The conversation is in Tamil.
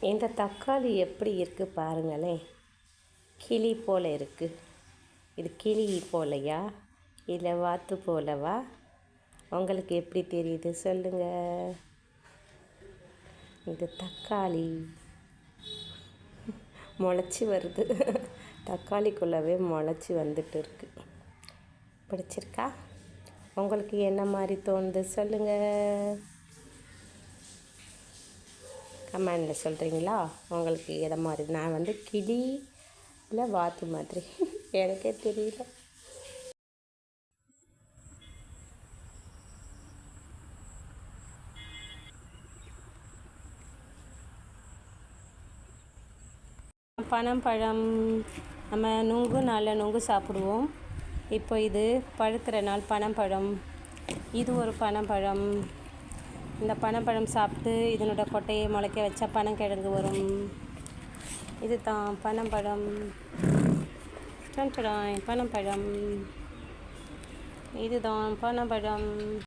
இந்த தக்காளி எப்படி இருக்குது பாருங்களேன். கிளி போல் இருக்குது இது கிளி போலையா? இல்லை வாத்து போலவா? உங்களுக்கு எப்படி தெரியுது சொல்லுங்கள் இது தக்காளி. முளைச்சி வருது. தக்காளிக்குள்ளவே முளைச்சி வந்துட்டு இருக்கு. பிடிச்சிருக்கா? உங்களுக்கு என்ன மாதிரி தோணுது சொல்லுங்கள் கமெண்டில் சொல்கிறீங்களா உங்களுக்கு எதை மாதிரி? நான் வந்து கிளி இல்லை வாத்து மாதிரி. எனக்கே தெரியல. பனம்பழம் நம்ம நுங்கு நல்ல நுங்கு சாப்பிடுவோம். இப்போ இது பழுக்கிற நாள் பனம்பழம் இது ஒரு பனம்பழம் இந்த பனம்பழம் சாப்பிட்டு இதனோட கொட்டையை முளைக்க வச்சா பனங்கிழங்கு வரும். இது தான் பனம்பழம் பனம்பழம். இதுதான் பனம்பழம்.